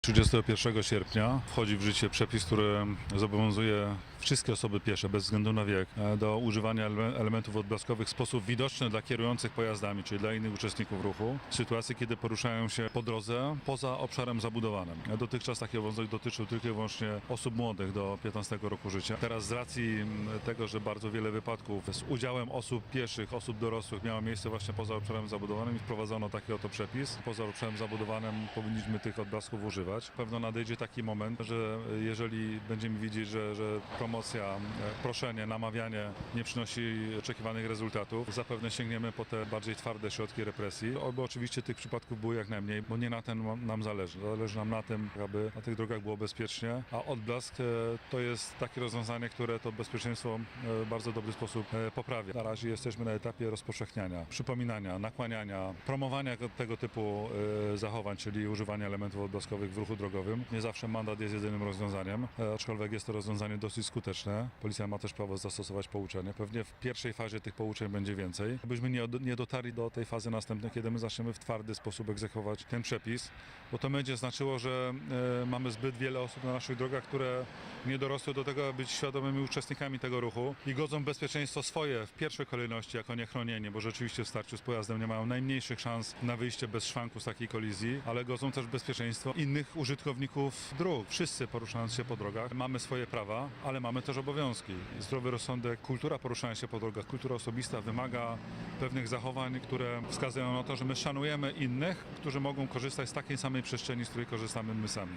31 sierpnia wchodzi w życie przepis, który zobowiązuje wszystkie osoby piesze, bez względu na wiek, e, do używania ele- elementów odblaskowych w sposób widoczny dla kierujących pojazdami, czyli dla innych uczestników ruchu, w sytuacji, kiedy poruszają się po drodze poza obszarem zabudowanym. E, Dotychczas taki obowiązek dotyczył tylko i wyłącznie osób młodych do 15 roku życia. Teraz z racji tego, że bardzo wiele wypadków z udziałem osób pieszych, osób dorosłych miało miejsce właśnie poza obszarem zabudowanym, wprowadzono taki oto przepis. Poza obszarem zabudowanym powinniśmy tych odblasków używać. Pewno nadejdzie taki moment, że jeżeli będziemy widzieć, że, że promocja, e, proszenie, namawianie nie przynosi oczekiwanych rezultatów, zapewne sięgniemy po te bardziej twarde środki represji. Oby oczywiście tych przypadków było jak najmniej, bo nie na tym nam zależy. Zależy nam na tym, aby na tych drogach było bezpiecznie, a odblask e, to jest takie rozwiązanie, które to bezpieczeństwo e, w bardzo dobry sposób poprawia. Na razie jesteśmy na etapie rozpowszechniania, przypominania, nakłaniania, promowania go- tego typu zachowań, czyli używania elementów odblaskowych w ruchu drogowym. Nie zawsze mandat jest jedynym rozwiązaniem, aczkolwiek jest to rozwiązanie dosyć skuteczne. Policja ma też prawo zastosować pouczenie. Pewnie w pierwszej fazie tych pouczeń będzie więcej. Abyśmy nie, nie dotarli do tej fazy następnej, kiedy my zaczniemy w twardy sposób egzekwować ten przepis, bo to będzie znaczyło, że e, mamy zbyt wiele osób na naszych drogach, które nie dorosły do tego, aby być świadomymi uczestnikami tego ruchu i godzą bezpieczeństwo swoje w pierwszej kolejności jako niechronienie, bo rzeczywiście w starciu z pojazdem nie mają najmniejszych szans na wyjście bez szwanku z takiej kolizji, ale godzą też bezpieczeństwo innych użytkowników dróg. Wszyscy poruszając się po drogach mamy swoje prawa, ale mamy też obowiązki. Zdrowy rozsądek, kultura poruszania się po drogach, kultura osobista wymaga pewnych zachowań, które wskazują na to, że my szanujemy innych, którzy mogą korzystać z takiej samej przestrzeni, z której korzystamy my sami.